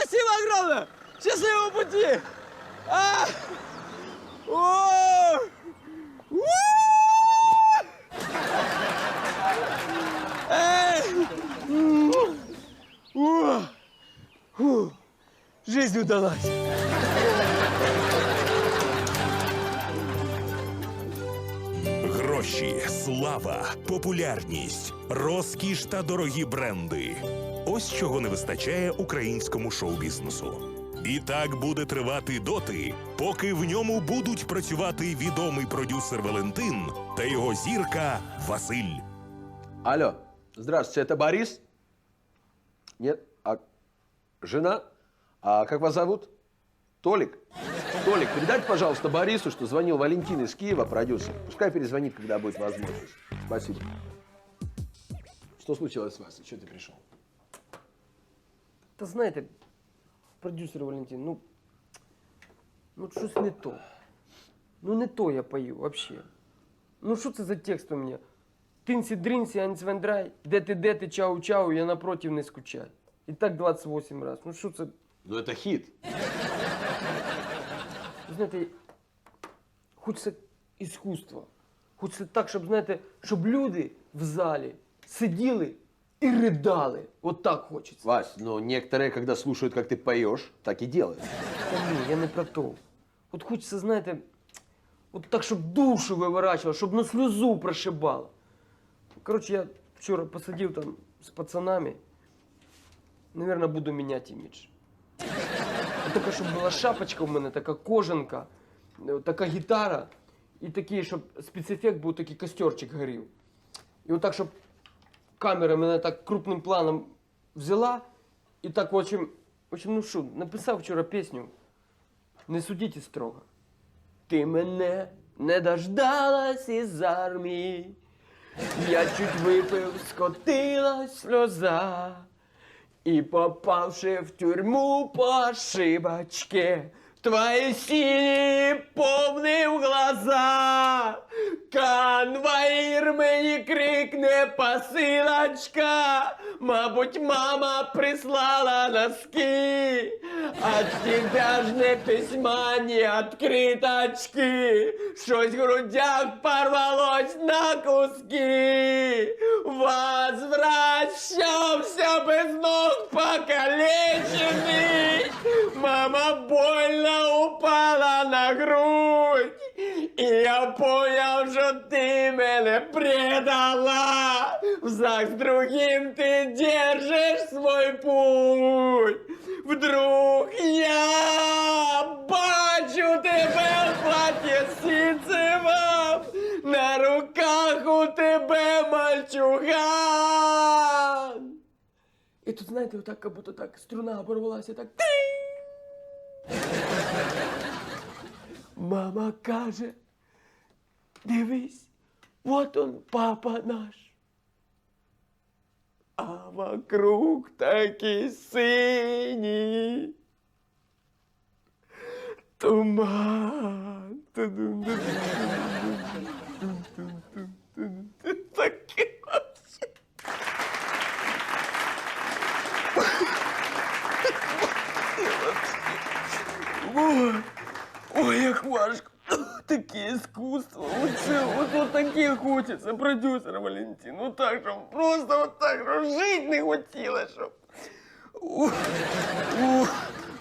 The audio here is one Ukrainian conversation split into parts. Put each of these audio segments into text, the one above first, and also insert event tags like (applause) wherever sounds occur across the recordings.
Спасибо! Огромное! Счастливого пути! Жизнь удалась! Гроші, слава, популярність, розкіш та дорогі бренди. Ось чого не вистачає українському шоу-бізнесу. І так буде тривати доти, поки в ньому будуть працювати відомий продюсер Валентин та його зірка Василь. Алло, здравствуйте, это Борис? Нет? А жена? А как вас зовут? Толик? Толик, передайте, пожалуйста, Борису, что звонил Валентин из Киева, продюсер. Пускай перезвонит, когда будет возможность. Спасибо. Что случилось с Васей? Что ты пришел? Та знаєте, продюсер Валентин, ну. Ну, щось не то. Ну, не то я пою вообще. Ну, що це за текст у мене? Тинсі дринсі, анцвендрай, де ти, де ти, чау, чау, я напротив не скучай. І так 28 раз. Ну що це? Ну, это хит. Знаєте, хочеться іскусства. Хочеться так, щоб, знаєте, щоб люди в залі сиділи і ридали. От так хочеться. Вась, но некоторые, когда слушают, как ты поешь, так и делают. Та ні, я не про то. От хочеться, знаєте, от так, щоб душу виворачувало, щоб на сльозу прошибало. Коротше, я вчора посидів там з пацанами. Наверное, буду міняти імідж. От така, щоб була шапочка в мене, така кожанка, е, така гітара, і такий, щоб спецефект був такий костерчик горів. І отак, щоб камера мене так крупним планом взяла, і так, в общем, ну що, написав вчора пісню. Не судіть строго. Ти мене не дождалась із армії. Я чуть випив, скотилась сльоза. І попавши в тюрму по ошибочке, Твои синие повнив глаза. Конвоїр мені крикне посилочка. Мабуть, мама прислала носки. От тебя ж не письма, ні открыточки. Щось в грудях порвалось на куски. Возвращався без ног покалечений. Мама больно упала на грудь. І я поняв, що ти мене предала. В ЗАГС другим ти держиш свой путь. Вдруг я бачу тебе в платі ситцевом, на руках у тебе мальчуган. І тут, знаєте, отак, як будто так струна оборвалася, так. тинь. Мама каже, дивись, вот он, папа наш. А вокруг такі сині. Туман. Такі вообще. Ой, ой, як важко. (laughs) Таке іскусство. Оце, от, от таке хочеться, продюсер Валентин. Ну так, щоб просто от так, щоб жити не хотіла, щоб. Ух, ух.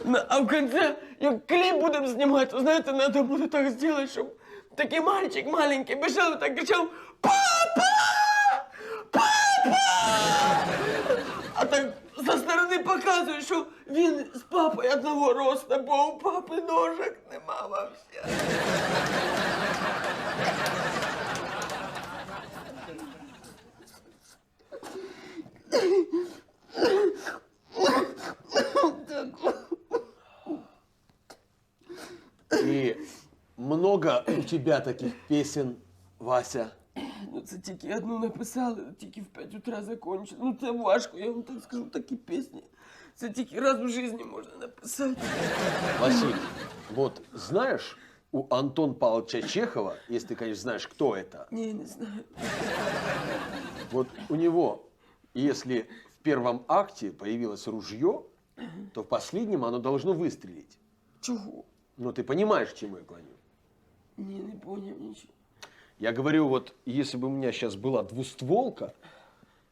На- А в конце, як кліп будемо знімати, то, знаєте, треба буде так зробити, щоб такий мальчик маленький бежав і так кричав «Папа! Папа!» А так думаю, що він з папою одного роста, бо у папи ножок нема вообще. И много у тебя таких песен, Вася? Ну, це тільки одну написали, тільки в 5 утра закончили. Ну це важко, я вам так скажу, такі пісні. Це тільки раз в житті можна написати. Василий, вот знаешь, у Антон Павловича Чехова, если ты, конечно, знаешь, кто это, Ні, не знаю. вот у него, если в первом акте появилось ружье, то в последнем оно должно выстрелить. Чого? Ну, ты понимаешь, к чему я клоню? Ні, не поняв нічого. Я говорю, вот если бы у меня сейчас была двустволка,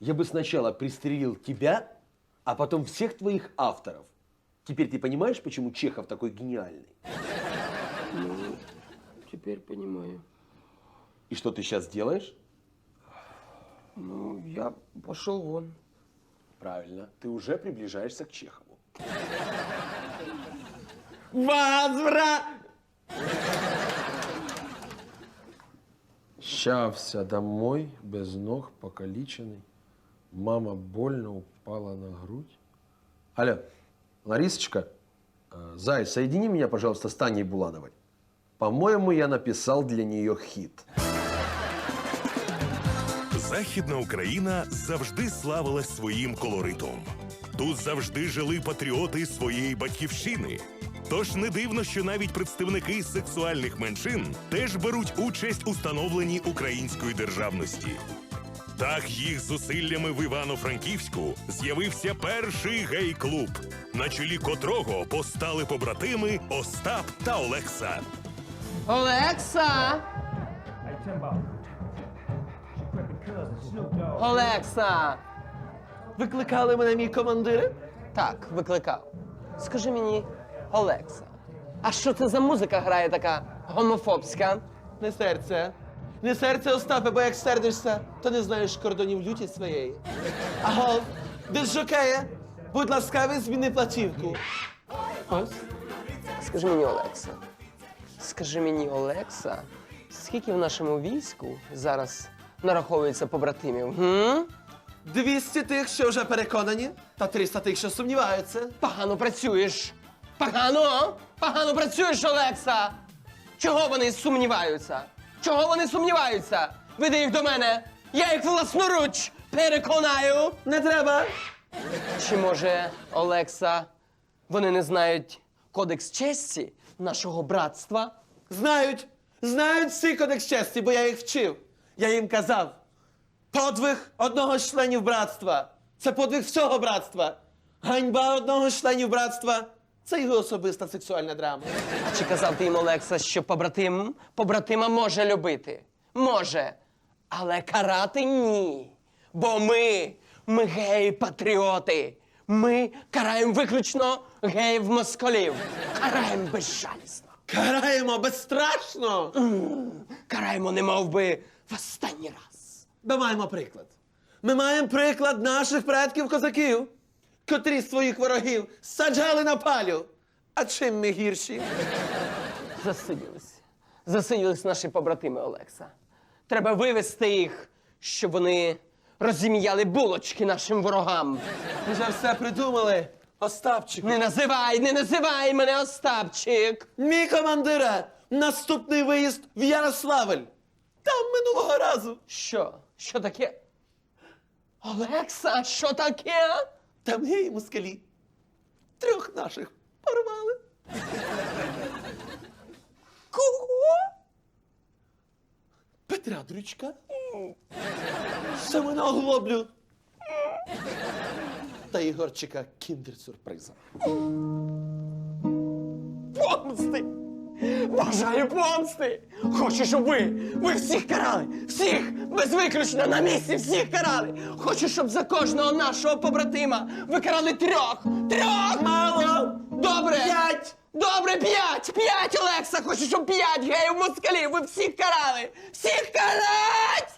я бы сначала пристрелил тебя, а потом всех твоих авторов. Теперь ты понимаешь, почему Чехов такой гениальный? Ну, тепер понимаю. И что ты сейчас делаешь? Ну, я пошел вон. Правильно, ты уже приближаешься к Чехову. Возврат! Щався домой, без ног, покалічений. Мама больно упала на грудь. Алло, Ларисочка, э, Зай, соедини меня, пожалуйста, с Таней Булановой. По-моему, я написал для нее хит. Західна Україна завжди славилась своїм колоритом. Тут завжди жили патріоти своєї батьківщини. Тож не дивно, що навіть представники сексуальних меншин теж беруть участь у становленні української державності. Так їх зусиллями в Івано-Франківську з'явився перший гей-клуб, на чолі котрого постали побратими Остап та Олекса. Олекса! Олекса! Викликали мене мій командир? Так, викликав. Скажи мені, Олекса, а що це за музика грає така гомофобська? Не серце. Не серце, Остапе, бо як сердишся, то не знаєш кордонів люті своєї. Аго, дизжокеє, будь ласкавий, зміни платівку. Ось. Скажи мені, Олекса. Скажи мені, Олекса, скільки в нашому війську зараз нараховується побратимів? Гм? 200 тих, що вже переконані, та 300 тих, що сумніваються. Погано працюєш. Погано? Погано працюєш, Олекса. Чого вони сумніваються? Чого вони сумніваються? Веди їх до мене. Я їх власноруч переконаю. Не треба. Чи може, Олекса, вони не знають кодекс честі нашого братства? Знають, знають всі кодекс честі, бо я їх вчив. Я їм казав. Подвиг одного з членів братства. Це подвиг всього братства. Ганьба одного з членів братства. Це його особиста сексуальна драма. А чи казав ти їм, Олекса, що побратим побратима може любити? Може. Але карати ні. Бо ми, ми геї-патріоти. Ми караємо виключно геїв-москалів. Караємо безжалісно. Караємо безстрашно. Караємо, немов би, в останній раз. Ми маємо приклад. Ми маємо приклад наших предків-козаків, котрі своїх ворогів саджали на палю. А чим ми гірші? Засиділись. Засиділись наші побратими, Олекса. Треба вивести їх, щоб вони розім'яли булочки нашим ворогам. Ми вже все придумали. Остапчику. Не називай, не називай мене Остапчик. Мій командира, наступний виїзд в Ярославль. Там минулого разу. Що? Що таке? Олекса, що таке? Там геї москалі. Трьох наших порвали. Кого? Петра Дрючка. Семена Глоблю. Та Ігорчика кіндер-сюрприза. Помсти! Бажаю помсти! Хочу, щоб ви, ви всіх карали! Всіх! Без виключення на місці всіх карали! Хочу, щоб за кожного нашого побратима ви карали трьох! Трьох! Мало! Добре! П'ять! Добре, п'ять! П'ять, Олекса! Хочу, щоб п'ять геїв москалів! Ви всіх карали! Всіх карать!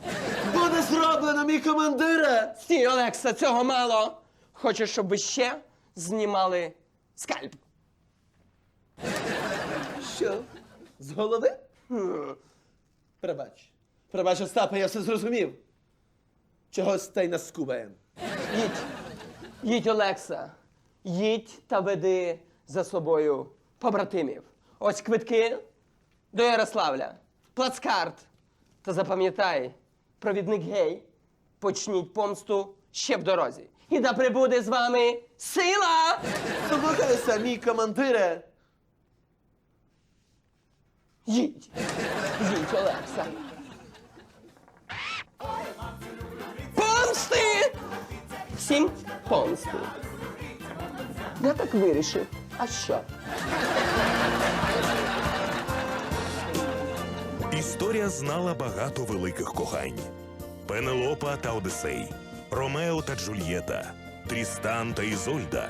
Буде зроблено, мій командире! Стій, Олекса, цього мало! Хочу, щоб ви ще знімали скальп. Що? З голови? Хм. Пробач. Пробач, Остапе, я все зрозумів. Чогось та й наскубаєм. Їдь, їдь, Олекса, їдь та веди за собою побратимів. Ось квитки до Ярославля, плацкарт. Та запам'ятай, провідник гей, почніть помсту ще в дорозі. І да прибуде з вами сила! Слухайся, мій командире. Їдь, їдь, Олекса. Всім помсти. Я так вирішив. А що? Історія знала багато великих кохань: Пенелопа та Одисей, Ромео та Джульєта, Трістан та Ізольда.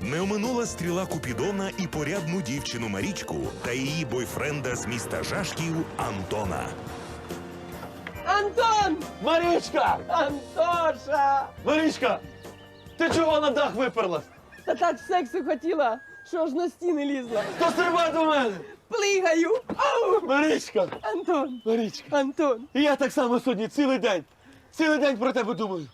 Не оминула стріла Купідона і порядну дівчину Марічку та її бойфренда з міста Жашків Антона. Антон! Марічка! Антоша! Марічка! Ти чого на дах виперлась? Та так сексу хотіла, що аж на стіни лізла. То стрибай до мене! Плигаю! Ау! Марічка! Антон! Марічка! Антон! І я так само сьогодні цілий день. Цілий день про тебе думаю.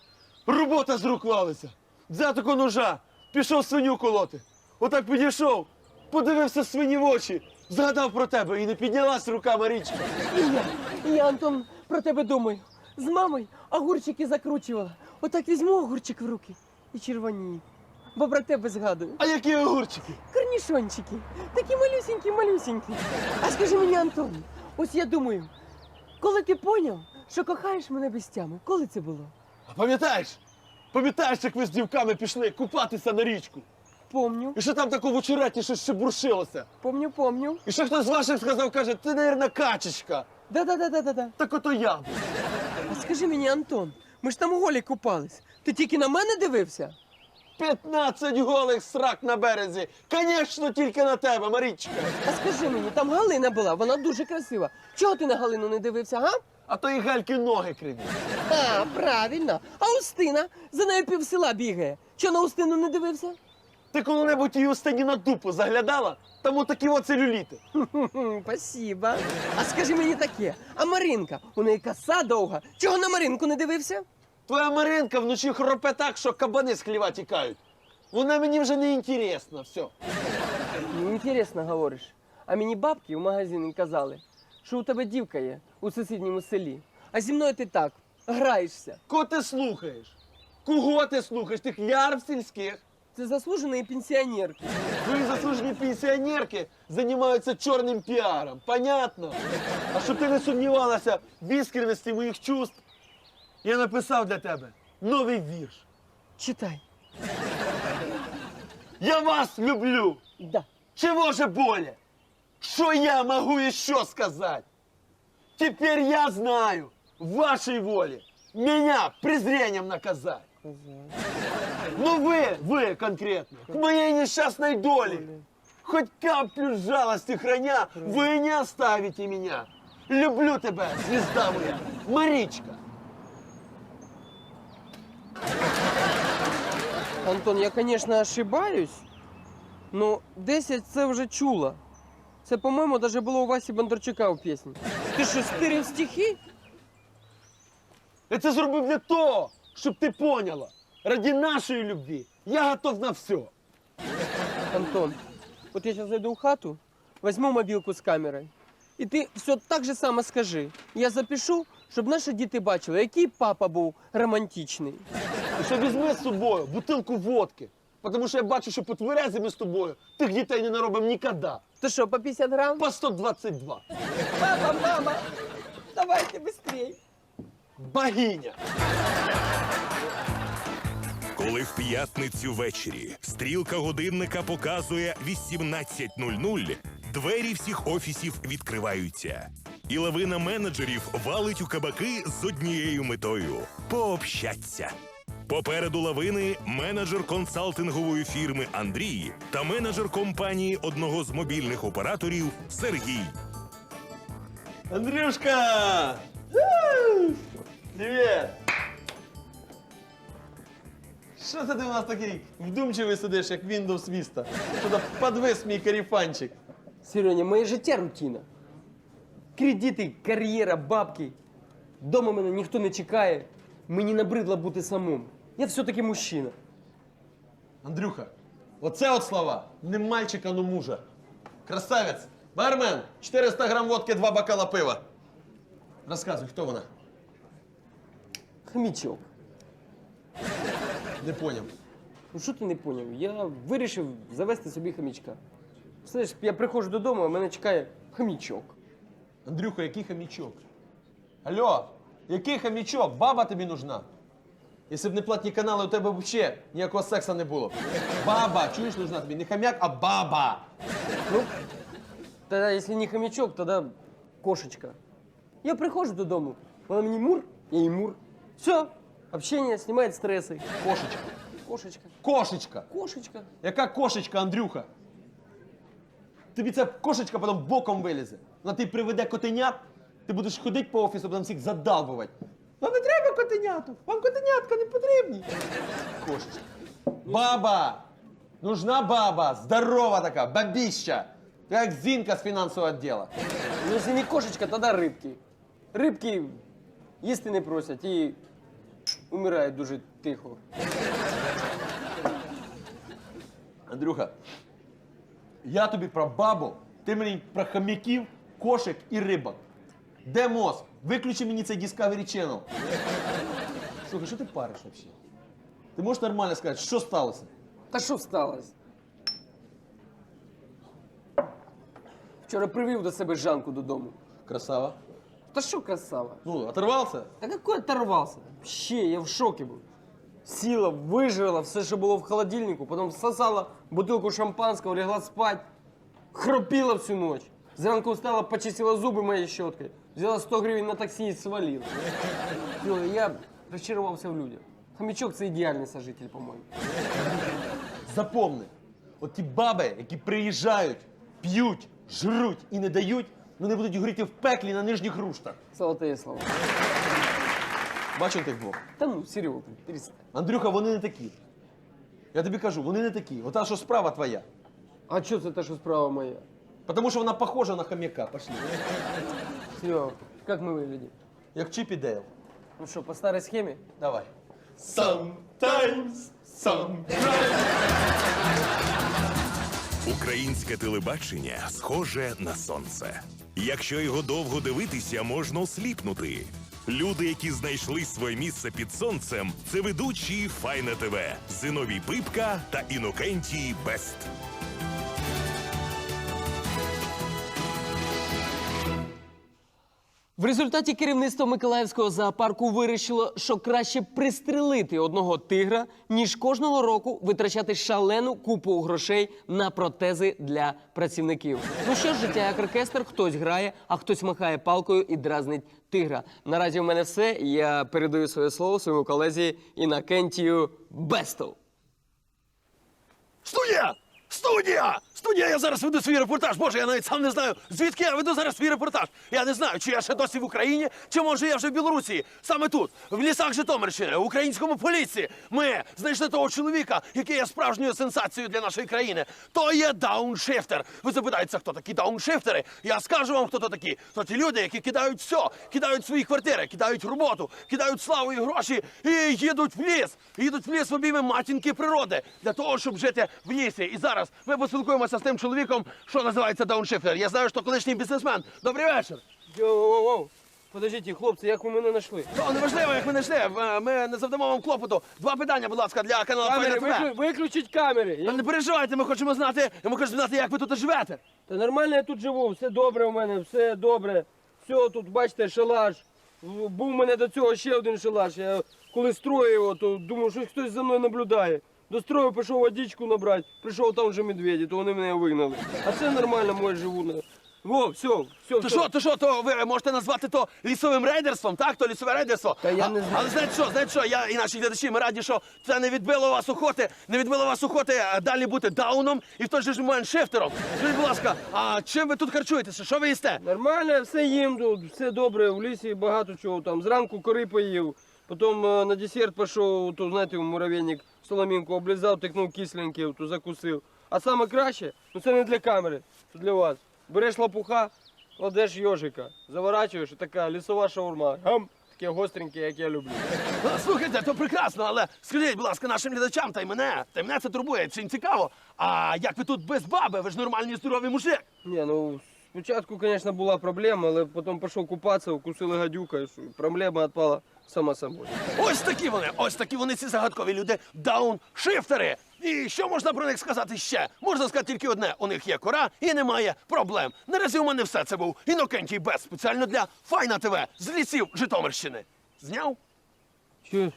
Робота з рук валиться. Взяв таку ножа, пішов свиню колоти. Отак підійшов, подивився свині в очі, згадав про тебе і не піднялась рука Марічка. І я, і я, Антон, про тебе думаю. З мамою огурчики закручувала. Отак візьму огурчик в руки і червонію. Бо про тебе згадую. А які огурчики? Корнішончики. Такі малюсенькі, малюсенькі. А скажи мені, Антон, ось я думаю, коли ти поняв, що кохаєш мене без тями, коли це було? А пам'ятаєш? Пам'ятаєш, як ви з дівками пішли купатися на річку? Помню, І що там такого в щось ще буршилося? помню, помню. І що хтось з ваших сказав, каже, ти, навірно, качечка. Да-да-да-да-да. Так ото я. А скажи мені, Антон, ми ж там у голі купались. Ти тільки на мене дивився? 15 голих срак на березі. Звісно, тільки на тебе, Марічка. А скажи мені, там Галина була, вона дуже красива. Чого ти на Галину не дивився, га? А то і гальки ноги криві. А, правильно. А Устина за нею пів села бігає. Чого на Устину не дивився? Ти коли-небудь її останні на дупу заглядала? Там отакі оцелюліти. Хм, Спасибо. А скажи мені таке, а Маринка, у неї коса довга. Чого на Маринку не дивився? Твоя Маринка вночі хропе так, що кабани з хліва тікають. Вона мені вже не інтересна, все. Інтересно говориш. А мені бабки в магазині казали, що у тебе дівка є у сусідньому селі. А зі мною ти так граєшся. Кого ти слухаєш? Кого ти слухаєш? Тих лярв сільських? Це заслуженої пенсіонерки. Твої заслужені пенсіонерки займаються чорним піаром. Понятно? А щоб ти не сумнівалася в іскренності моїх чувств, я написав для тебе новий вірш. Читай. Я вас люблю! Да. Чего же более? Что я могу еще сказать? Теперь я знаю, в вашей воле меня презрением наказать. Ну вы, вы конкретно, к моей несчастной доле, хоть каплю жалости храня, вы не оставите меня. Люблю тебя, звезда моя, Маричка. Антон, я, конечно, ошибаюсь, но 10 це вже чула. Це, по-моєму, даже було у Васі Бондарчука у пісні. Ти що, стирив стихи? Я це зробив для того, щоб ти поняла. Ради нашої любви я готов на все. Антон, от я зараз зайду в хату, візьму мобілку з камерою. І ти все так же само скажи. Я запишу, щоб наші діти бачили, який папа був романтичний. І ще візьми з собою бутилку водки. Тому що я бачу, що по тверезими з тобою тих дітей не наробимо ніколи. То що, по 50 грам? По 122. Папа, мама, давайте быстрей. Богиня. Коли в п'ятницю ввечері стрілка годинника показує 18.00, двері всіх офісів відкриваються. І лавина менеджерів валить у кабаки з однією метою пообщаться. Попереду лавини менеджер консалтингової фірми Андрій та менеджер компанії одного з мобільних операторів Сергій. Андрюшка! Привет! Що це ти у нас такий вдумчивий сидиш, як Windows Vista? Що то подвис мій каріфанчик. Сереня, моє життя рутина. Кредити, кар'єра, бабки. Дома мене ніхто не чекає. Мені набридло бути самим. Я все-таки мужчина. Андрюха, оце от слова. Не мальчика, но мужа. Красавець. Бармен, 400 грам водки, два бокала пива. Розказуй, хто вона? Хомічок. Не поняв. Ну що ти не поняв? Я вирішив завести собі хомічка. Знаєш, я приходжу додому, а мене чекає хомічок. Андрюха, який хамічок? Алло, який хамічок? Баба тобі нужна? Якщо б не платні канали, у тебе б взагалі ніякого секса не було. Баба, чуєш, нужна тобі? Не хам'як, а баба. Ну, тогда, если не хомячок, тогда кошечка. Я прихожу додому, вона мені мур, я їй мур. Все, общение снимает стрессы. Кошечка. Кошечка. Кошечка. Кошечка. Яка кошечка, Андрюха? Тобі ця кошечка потім боком вилізе. Вона ти приведе котенят, ти будеш ходити по офісу, потім всіх задалбувати. Вам не треба котеняток, вам котенятка не потрібні. Кошечка. Баба! Нужна баба, здорова така, бабіща. Як зінка з фінансового відділу. Ну, если не кошечка, тогда рыбки. Рибки їсти не просять і умирають дуже тихо. Андрюха, я тобі про бабу, ти мені про хомяків, кошик і рибок. Де мозг? Виключи мені цей Discovery Channel. Слухай, що ти париш взагалі? Ти можеш нормально сказати, що сталося? Та що сталося? Вчора привів до себе Жанку додому. Красава. Та що красава? Ну, оторвався? А какой оторвался? Вообще, я в шоке был. Сила выжрала все, что было в холодильнику, потом сосала бутылку шампанского, легла спать, храпила всю ночь. Зранку встала, почистила зубы моей щеткой, взяла 100 гривен на такси и свалила. Всё, я розчарувався в людях. Хомячок це ідеальний сожитель, по-моєму. Запомни, от ті баби, які приїжджають, п'ють, жруть і не дають, Вони будуть горіти в пеклі на нижніх руштах. Золотые слова. Бачив тих двох? Та ну, Серега, перестань. Андрюха, вони не такі. Я тобі кажу, вони не такі. Ота, що справа твоя. А що це те, що справа моя? Тому що вона похожа на хомяка. Пошли. Серега, як ми виглядимо? Як Чіп і Дейл. Ну що, по старій схемі? Давай. Sometimes, Українське телебачення схоже на сонце. Якщо його довго дивитися, можна осліпнути. Люди, які знайшли своє місце під сонцем, це ведучі Файна ТВ, Зиновій Пипка та Інокентій Бест. В результаті керівництво Миколаївського зоопарку вирішило, що краще пристрелити одного тигра, ніж кожного року витрачати шалену купу грошей на протези для працівників. Ну що ж, життя як оркестр, хтось грає, а хтось махає палкою і дразнить тигра. Наразі в мене все. Я передаю своє слово своєму колезі Інакентію Бесту. Студія! Студія! Студія! Я зараз веду свій репортаж. Боже, я навіть сам не знаю, звідки я веду зараз свій репортаж. Я не знаю, чи я ще досі в Україні, чи може я вже в Білорусі. Саме тут, в лісах Житомирщини, в українському поліції, ми знайшли того чоловіка, який є справжньою сенсацією для нашої країни. То є дауншифтер. Ви запитаєтеся, хто такі дауншифтери? Я скажу вам, хто то такі. То ті люди, які кидають все, кидають свої квартири, кидають роботу, кидають славу і гроші і їдуть в ліс. Їдуть в ліс в обійми матінки природи для того, щоб жити в лісі. І зараз ми поспілкуємося з тим чоловіком, що називається дауншифтер. Я знаю, що колишній бізнесмен. Добрий вечір. Йоу-йоу-йоу! Подождіть, хлопці, як ви мене знайшли? То неважливо, як ми знайшли. Е, Ми не завдамо вам клопоту. Два питання, будь ласка, для каналу Камери, Файна ТВ. виклю- виключіть камери! Я Та Не переживайте, ми хочемо знати, ми хочемо знати, як ви тут живете. Та нормально я тут живу, все добре у мене, все добре. Все тут, бачите, шалаш. Був у мене до цього ще один шалаш. Я коли строїв його, то думав, що хтось за мною наблюдає. Достроїв, пішов водичку набрати, прийшов там вже медведі, то вони мене вигнали. А все нормально, моє живу. Во, все, все. То що, то що, то ви можете назвати то лісовим рейдерством, так? То лісове рейдерство. Та я А- не знаю. Але знаєте що, знаєте що, я і наші глядачі, ми раді, що це не відбило вас охоти, не відбило вас охоти а, далі бути дауном і в той же ж момент шифтером. Скажіть, будь ласка, а чим ви тут харчуєтеся? Що ви їсте? Нормально, все їм тут, все добре, в лісі багато чого там. Зранку кори поїв, Потом э, на десерт пошел, то, знаєте, муравейник соломинку облизав, тикнув кисленький, то закусив. А саме краще, ну це не для камери, це для вас. Береш лопуха, кладеш йожика, заворачуєш, така лісова шаурма. Гам, таке гостреньке, як я люблю. Ну, Слухайте, то прекрасно, але скажіть, будь ласка, нашим глядачам та й мене, та й мене це турбує, цим цікаво. А як ви тут без баби? Ви ж нормальний здоровий мужик. Ні, ну спочатку, звісно, була проблема, але потім пішов купатися, укусили гадюка, і проблема відпала сама собою. Ось такі вони, ось такі вони ці загадкові люди, дауншифтери. І що можна про них сказати ще? Можна сказати тільки одне: у них є кора і немає проблем. Наразі у мене все це був Інокентій Бес, спеціально для Файна ТВ з лісів Житомирщини. Зняв? Чуєш?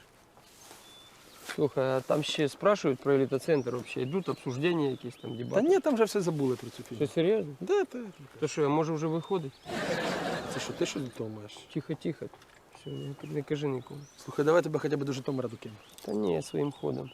Слухай, а там ще спрашивають про елітоцентр вообще? Йдуть обсуждення якісь там, Та дебати? ні, там вже все забули про цю фільму. Що, серйозно? Да, та, То що, я може вже виходить? це що, ти щось думаєш? Тихо, тихо. Все, не, не кажи нікому. Слухай, давай тебе хоча б до Житомира докину. Та ні, я своїм ходом.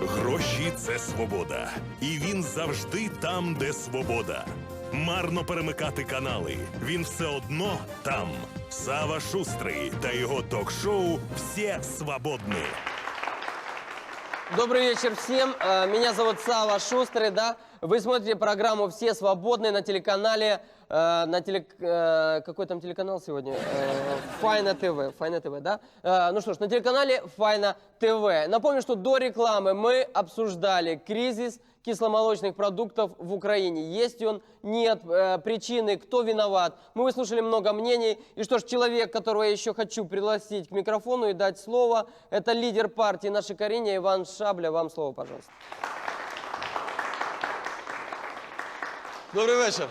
Гроші це свобода. І він завжди там, де свобода. Марно перемикати канали. Він все одно там. Сава Шустрий та його ток-шоу «Всі свободні». Добрый вечер всем. Э, Меня зовут Сава Шустрый, да. Вы смотрите программу «Все свободны» на телеканале... э, На телек... э, Какой там телеканал сегодня? Э, Файна ТВ. Файна ТВ, да? Э, Ну что ж, на телеканале Файна ТВ. Напомню, что до рекламы мы обсуждали кризис кисломолочных продуктов в Украине. Есть он, нет, э, причины, кто виноват. Мы выслушали много мнений. И что ж, человек, которого я еще хочу пригласить к микрофону и дать слово, это лидер партии «Наша Карине» Иван Шабля. Вам слово, пожалуйста. Добрий вечір.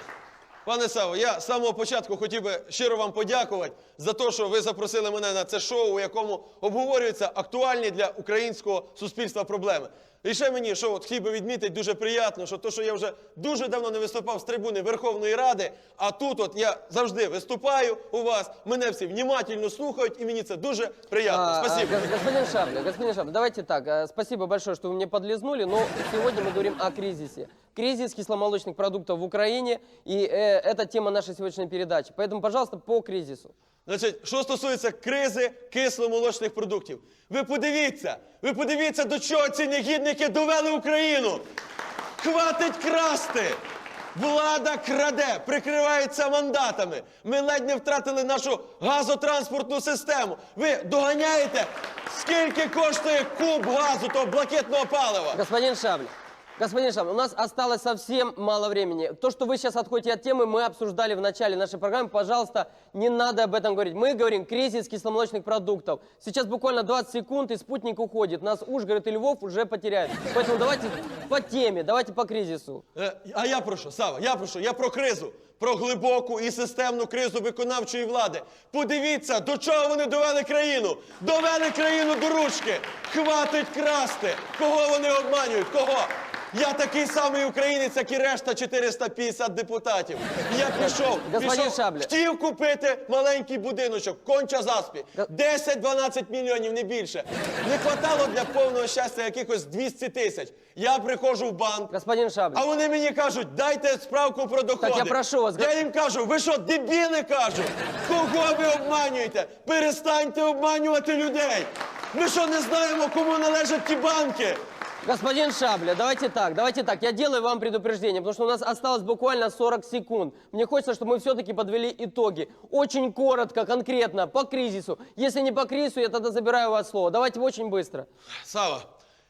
Пане Саво, я з самого початку хотів би щиро вам подякувати за те, що ви запросили мене на це шоу, у якому обговорюються актуальні для українського суспільства проблеми. І ще мені, що от хотів би відмітити, дуже приємно, що то, що я вже дуже давно не виступав з трибуни Верховної Ради, а тут от я завжди виступаю у вас, мене всі внимательно слухають, і мені це дуже приємно. А, а, Спасибо. гос- господин Шабля, господин Шабля, давайте так. э, Спасибо большое, что вы мне подлизнули, но сегодня мы говорим о кризисе. Кризис кисломолочных продуктов в Украине, и э, это тема нашей сегодняшней передачи. Поэтому, пожалуйста, по кризису. Значить, що стосується кризи кисломолочних продуктів, ви подивіться, ви подивіться, до чого ці негідники довели Україну. Хватить красти! Влада краде, прикривається мандатами. Ми ледь не втратили нашу газотранспортну систему. Ви доганяєте, скільки коштує куб газу, того блакитного палива? Господин Шабля, господин Шабля, у нас осталось совсем мало времени. То, что вы сейчас отходите от темы, мы обсуждали в начале нашей программы. Пожалуйста, не надо об этом говорить. Мы говорим кризис кисломолочных продуктов. Сейчас буквально 20 секунд, и спутник уходит. Нас Ужгород и Львов уже потеряют. Поэтому давайте по теме, давайте по кризису. Е, А я про що, Сава? Я про що? Я про кризу. Про глибоку і системну кризу виконавчої влади. Подивіться, до чого вони довели країну. Довели країну до ручки. Хватить красти. Кого вони обманюють? Кого? Я такий самий українець, як і решта 450 депутатів. Я пішов, Господин пішов, хотів купити маленький будиночок, конча заспі. 10-12 мільйонів, не більше. Не хватало для повного щастя якихось 200 тисяч. Я приходжу в банк, Господин Шабля. а вони мені кажуть, дайте справку про доходи. Я прошу вас, Я їм кажу, ви що, дебіли кажу? Кого ви обманюєте? Перестаньте обманювати людей. Ми що не знаємо, кому належать ті банки? Господин Шабля, давайте так, давайте так. Я делаю вам предупреждение, потому что у нас осталось буквально 40 секунд. Мне хочется, чтобы мы все-таки подвели итоги. Очень коротко, конкретно, по кризису. Если не по кризису, я тогда забираю у вас слово. Давайте очень быстро. Сава,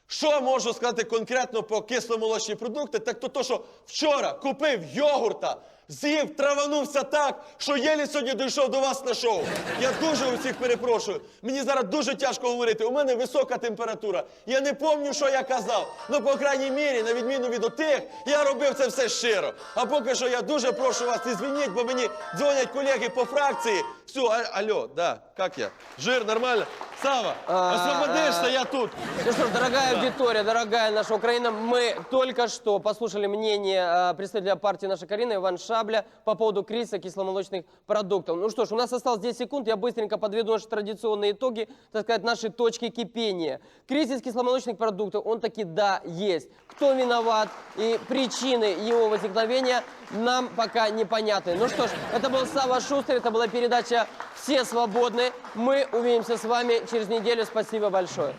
що можу сказати конкретно по кисломолочні продукти? Так то, то що вчора купив йогурта, з'їв, траванувся так, що єлі сьогодні дійшов до вас на шоу. Я дуже у всіх перепрошую. Мені зараз дуже тяжко говорити. У мене висока температура. Я не пам'ятаю, що я казав. Ну, по крайній мірі, на відміну від отих, я робив це все щиро. А поки що я дуже прошу вас, не звініть, бо мені дзвонять колеги по фракції. Все, а- алло, да, як я? Жир, нормально? Сава, освободишься, я тут. Ну что ж, дорогая аудитория, дорогая наша Украина, мы только что послушали мнение э, представителя партии «Наша Карина» Иван Шабля по поводу кризиса кисломолочных продуктов. Ну что ж, у нас осталось 10 секунд, я быстренько подведу наши традиционные итоги, так сказать, наши точки кипения. Кризис кисломолочных продуктов, он таки да, есть. Кто виноват и причины его возникновения нам пока непонятны. Ну что ж, это был Сава Шустер, это была передача «Все свободны». Мы увидимся с вами через неделю. Спасибо большое.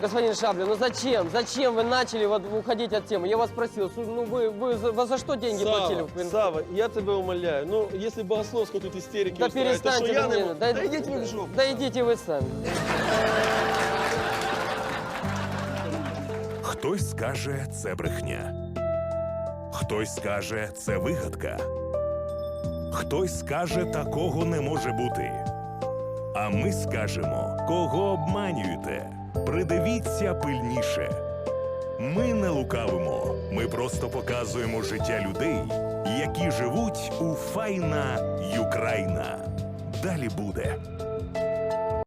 Господин Шабля, ну зачем? Зачем вы начали вот уходить от темы? Я вас спросил, ну вы, вы, за, вы за что деньги платили? Сава, Сава, я тебя умоляю, ну, если Богословская тут истерики Да устраивает, то перестаньте что я вы не мне- могу? да- Да идите вы в жопу. Да идите вы сами. Хтось скаже, це брехня. Хтось скаже, це вигадка. Хтось скаже, такого не може бути. А ми скажемо, кого обманюєте. Придивіться пильніше. Ми не лукавимо. Ми просто показуємо життя людей, які живуть у файна Юкраїна. Далі буде.